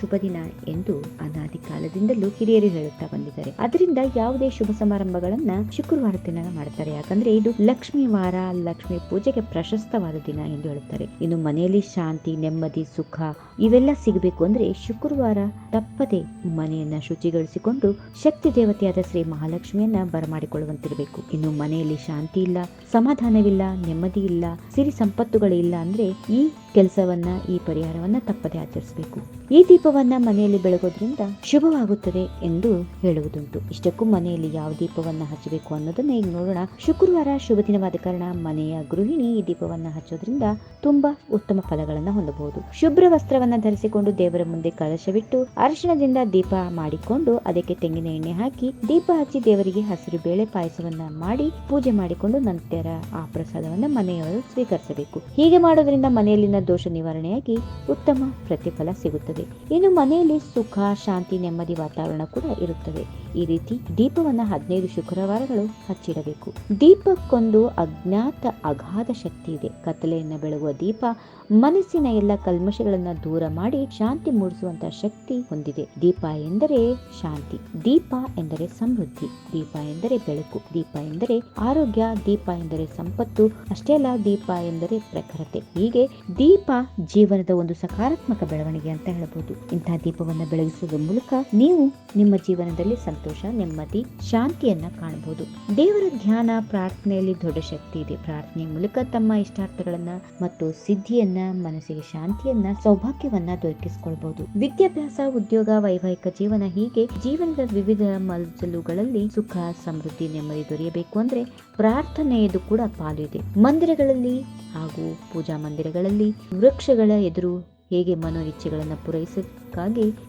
ಶುಭ ದಿನ ಎಂದು ಅನಾದಿ ಕಾಲದಿಂದಲೂ ಹಿರಿಯರು ಹೇಳುತ್ತಾ ಬಂದಿದ್ದಾರೆ. ಅದರಿಂದ ಯಾವುದೇ ಶುಭ ಸಮಾರಂಭಗಳನ್ನ ಶುಕ್ರವಾರ ದಿನ ಮಾಡ್ತಾರೆ. ಯಾಕಂದ್ರೆ ಇದು ಲಕ್ಷ್ಮಿ ವಾರ, ಲಕ್ಷ್ಮಿ ಪೂಜೆಗೆ ಪ್ರಶಸ್ತವಾದ ದಿನ ಎಂದು ಹೇಳುತ್ತಾರೆ. ಇನ್ನು ಮನೆಯಲ್ಲಿ ಶಾಂತಿ, ನೆಮ್ಮದಿ, ಸುಖ ಇವೆಲ್ಲ ಸಿಗಬೇಕು ಅಂದ್ರೆ ಶುಕ್ರವಾರ ತಪ್ಪದೆ ಮನೆಯನ್ನ ಶುಚಿಗೊಳಿಸಿಕೊಂಡು ಶಕ್ತಿ ದೇವತೆಯಾದ ಶ್ರೀ ಮಹಾಲಕ್ಷ್ಮಿಯನ್ನ ಬರಮಾಡಿಕೊಳ್ಳುವಂತಿರಬೇಕು. ಇನ್ನು ಮನೆಯಲ್ಲಿ ಶಾಂತಿ ಇಲ್ಲ, ಸಮಾಧಾನವಿಲ್ಲ, ನೆಮ್ಮದಿ ಇಲ್ಲ, ಸಿರಿ ಸಂಪತ್ತುಗಳಿಲ್ಲ ಅಂದ್ರೆ ಈ ಕೆಲಸವನ್ನ, ಈ ಪರಿಹಾರವನ್ನ ತಪ್ಪದೆ ಆಚರಿಸಬೇಕು. ದೀಪವನ್ನ ಮನೆಯಲ್ಲಿ ಬೆಳಗೋದ್ರಿಂದ ಶುಭವಾಗುತ್ತದೆ ಎಂದು ಹೇಳುವುದುಂಟು. ಇಷ್ಟಕ್ಕೂ ಮನೆಯಲ್ಲಿ ಯಾವ ದೀಪವನ್ನ ಹಚ್ಚಬೇಕು ಅನ್ನೋದನ್ನ ಈಗ ನೋಡೋಣ. ಶುಕ್ರವಾರ ಶುಭ ದಿನವಾದ ಕಾರಣ ಮನೆಯ ಗೃಹಿಣಿ ಈ ದೀಪವನ್ನ ಹಚ್ಚೋದ್ರಿಂದ ತುಂಬಾ ಉತ್ತಮ ಫಲಗಳನ್ನ ಹೊಂದಬಹುದು. ಶುಭ್ರ ವಸ್ತ್ರವನ್ನ ಧರಿಸಿಕೊಂಡು ದೇವರ ಮುಂದೆ ಕಳಶವಿಟ್ಟು ಅರಿಶಿಣದಿಂದ ದೀಪ ಮಾಡಿಕೊಂಡು ಅದಕ್ಕೆ ತೆಂಗಿನ ಎಣ್ಣೆ ಹಾಕಿ ದೀಪ ಹಚ್ಚಿ ದೇವರಿಗೆ ಹಸಿರು ಬೇಳೆ ಪಾಯಸವನ್ನ ಮಾಡಿ ಪೂಜೆ ಮಾಡಿಕೊಂಡು ನಂತರ ಆ ಪ್ರಸಾದವನ್ನ ಮನೆಯವರು ಸ್ವೀಕರಿಸಬೇಕು. ಹೀಗೆ ಮಾಡೋದ್ರಿಂದ ಮನೆಯಲ್ಲಿನ ದೋಷ ನಿವಾರಣೆಯಾಗಿ ಉತ್ತಮ ಪ್ರತಿಫಲ ಸಿಗುತ್ತದೆ. ಇನ್ನು ಮನೆಯಲ್ಲಿ ಸುಖ ಶಾಂತಿ ನೆಮ್ಮದಿ ವಾತಾವರಣ ಕೂಡ ಇರುತ್ತದೆ ಈ ರೀತಿ ದೀಪವನ್ನ ಹದಿನೈದು ಶುಕ್ರವಾರಗಳು ಹಚ್ಚಿಡಬೇಕು. ದೀಪಕ್ಕೊಂದು ಅಜ್ಞಾತ ಅಗಾಧ ಶಕ್ತಿ ಇದೆ. ಕತ್ತಲೆಯನ್ನ ಬೆಳಗುವ ದೀಪ ಮನಸ್ಸಿನ ಎಲ್ಲ ಕಲ್ಮಶಗಳನ್ನ ದೂರ ಮಾಡಿ ಶಾಂತಿ ಮೂಡಿಸುವಂತಹ ಶಕ್ತಿ ಹೊಂದಿದೆ. ದೀಪ ಎಂದರೆ ಶಾಂತಿ, ದೀಪ ಎಂದರೆ ಸಮೃದ್ಧಿ, ದೀಪ ಎಂದರೆ ಬೆಳಕು, ದೀಪ ಎಂದರೆ ಆರೋಗ್ಯ, ದೀಪ ಎಂದರೆ ಸಂಪತ್ತು, ಅಷ್ಟೇ ಅಲ್ಲ ದೀಪ ಎಂದರೆ ಪ್ರಖರತೆ. ಹೀಗೆ ದೀಪ ಜೀವನದ ಒಂದು ಸಕಾರಾತ್ಮಕ ಬೆಳವಣಿಗೆ ಅಂತ ಹೇಳಬಹುದು ಇಂತಹ ದೀಪವನ್ನು ಬೆಳಗಿಸುವ ಮೂಲಕ ನೀವು ನಿಮ್ಮ ಜೀವನದಲ್ಲಿ ಸಂತೋಷ, ನೆಮ್ಮದಿ, ಶಾಂತಿಯನ್ನ ಕಾಣಬಹುದು ದೇವರ ಧ್ಯಾನ, ಪ್ರಾರ್ಥನೆಯಲ್ಲಿ ದೊಡ್ಡ ಶಕ್ತಿ ಇದೆ. ಪ್ರಾರ್ಥನೆ ಮೂಲಕ ತಮ್ಮ ಇಷ್ಟಾರ್ಥಗಳನ್ನ ಮತ್ತು ಸಿದ್ಧಿಯನ್ನ, ಮನಸ್ಸಿಗೆ ಶಾಂತಿಯನ್ನ, ಸೌಭಾಗ್ಯವನ್ನ ದೊರಕಿಸಿಕೊಳ್ಬಹುದು ವಿದ್ಯಾಭ್ಯಾಸ, ಉದ್ಯೋಗ, ವೈವಾಹಿಕ ಜೀವನ ಹೀಗೆ ಜೀವನದ ವಿವಿಧ ಮಜಲುಗಳಲ್ಲಿ ಸುಖ, ಸಮೃದ್ಧಿ, ನೆಮ್ಮದಿ ದೊರೆಯಬೇಕು ಅಂದ್ರೆ ಪ್ರಾರ್ಥನೆಯದು ಕೂಡ ಪಾಲು ಇದೆ ಮಂದಿರಗಳಲ್ಲಿ ಹಾಗೂ ಪೂಜಾ ಮಂದಿರಗಳಲ್ಲಿ ವೃಕ್ಷಗಳ ಎದುರು ಹೇಗೆ ಮನೋ ಇಚ್ಛೆಗಳನ್ನು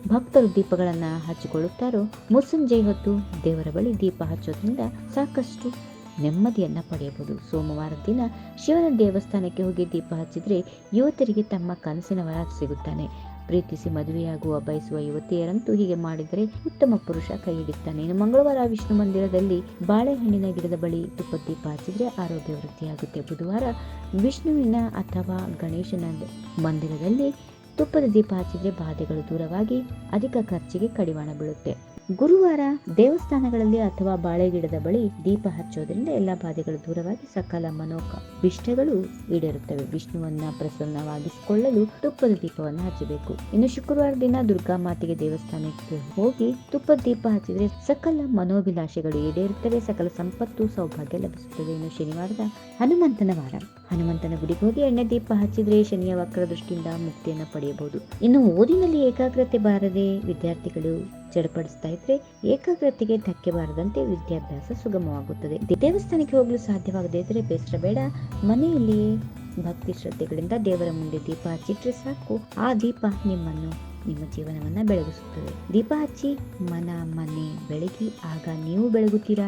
ಭಕ್ತರು ದೀಪಗಳನ್ನು ಹಚ್ಚಿಕೊಳ್ಳುತ್ತಾರೋ ಮುಸ್ಸಂಜೆ ಹೊತ್ತು ದೇವರ ಬಳಿ ದೀಪ ಹಚ್ಚೋದ್ರಿಂದ ಸಾಕಷ್ಟು ನೆಮ್ಮದಿಯನ್ನು ಪಡೆಯಬಹುದು. ಸೋಮವಾರ ದಿನ ಶಿವನ ದೇವಸ್ಥಾನಕ್ಕೆ ಹೋಗಿ ದೀಪ ಹಚ್ಚಿದರೆ ಯುವತರಿಗೆ ತಮ್ಮ ಕನಸಿನ ವರ ಸಿಗುತ್ತಾನೆ. ಪ್ರೀತಿಸಿ ಮದುವೆಯಾಗುವ ಬಯಸುವ ಯುವತಿಯರಂತೂ ಹೀಗೆ ಮಾಡಿದರೆ ಉತ್ತಮ ಪುರುಷ ಕೈ ಹಿಡಿತಾನೆ. ಇನ್ನು ಮಂಗಳವಾರ ವಿಷ್ಣು ಮಂದಿರದಲ್ಲಿ ಬಾಳೆಹಣ್ಣಿನ ಗಿಡದ ಬಳಿ ತುಪ್ಪದ ದೀಪ ಹಚ್ಚಿದ್ರೆ ಆರೋಗ್ಯ ವೃದ್ಧಿಯಾಗುತ್ತೆ. ಬುಧವಾರ ವಿಷ್ಣುವಿನ ಅಥವಾ ಗಣೇಶನ ಮಂದಿರದಲ್ಲಿ ತುಪ್ಪದ ದೀಪ ಹಚ್ಚಿದ್ರೆ ಬಾಧೆಗಳು ದೂರವಾಗಿ ಅಧಿಕ ಖರ್ಚಿಗೆ ಕಡಿವಾಣ ಬೀಳುತ್ತೆ. ಗುರುವಾರ ದೇವಸ್ಥಾನಗಳಲ್ಲಿ ಅಥವಾ ಬಾಳೆ ಗಿಡದ ಬಳಿ ದೀಪ ಹಚ್ಚೋದ್ರಿಂದ ಎಲ್ಲ ಬಾಧೆಗಳು ದೂರವಾಗಿ ಸಕಲ ಮನೋಕ ಇಷ್ಟಗಳು ಈಡೇರುತ್ತವೆ. ವಿಷ್ಣುವನ್ನ ಪ್ರಸನ್ನವಾಗಿಸಿಕೊಳ್ಳಲು ತುಪ್ಪದ ದೀಪವನ್ನು ಹಚ್ಚಬೇಕು. ಇನ್ನು ಶುಕ್ರವಾರ ದಿನ ದುರ್ಗಾ ಮಾತೆಗೆ ದೇವಸ್ಥಾನಕ್ಕೆ ಹೋಗಿ ತುಪ್ಪದ ದೀಪ ಹಚ್ಚಿದ್ರೆ ಸಕಲ ಮನೋಭಿಲಾಷೆಗಳು ಈಡೇರುತ್ತವೆ, ಸಕಲ ಸಂಪತ್ತು ಸೌಭಾಗ್ಯ ಲಭಿಸುತ್ತದೆ. ಇನ್ನು ಶನಿವಾರದ ಹನುಮಂತನ ವಾರ. ಹನುಮಂತನ ಗುಡಿಗೆ ಹೋಗಿ ಎಣ್ಣೆ ದೀಪ ಹಚ್ಚಿದ್ರೆ ಶನಿಯ ವಕ್ರ ದೃಷ್ಟಿಯಿಂದ ಮುಕ್ತಿಯನ್ನು ಪಡೆಯಬಹುದು. ಇನ್ನು ಓದಿನಲ್ಲಿ ಏಕಾಗ್ರತೆ ಬಾರದೆ ವಿದ್ಯಾರ್ಥಿಗಳು ಚಡಪಡಿಸ್ತಾ ಇದ್ರೆ ಏಕಾಗ್ರತೆಗೆ ಧಕ್ಕೆ ಬಾರದಂತೆ ವಿದ್ಯಾಭ್ಯಾಸ ಸುಗಮವಾಗುತ್ತದೆ. ದೇವಸ್ಥಾನಕ್ಕೆ ಹೋಗಲು ಸಾಧ್ಯವಾಗದೇ ಇದ್ರೆ ಬೇಸರ ಬೇಡ. ಮನೆಯಲ್ಲಿಯೇ ಭಕ್ತಿ ಶ್ರದ್ಧೆಗಳಿಂದ ದೇವರ ಮುಂದೆ ದೀಪ ಹಚ್ಚಿಟ್ರೆ ಸಾಕು. ಆ ದೀಪ ನಿಮ್ಮನ್ನು ನಿಮ್ಮ ಜೀವನವನ್ನ ಬೆಳಗಿಸುತ್ತದೆ. ದೀಪ ಹಚ್ಚಿ ಮನ ಮನೆ ಬೆಳಗಿ ಆಗ ನೀವು ಬೆಳಗುತ್ತೀರಾ?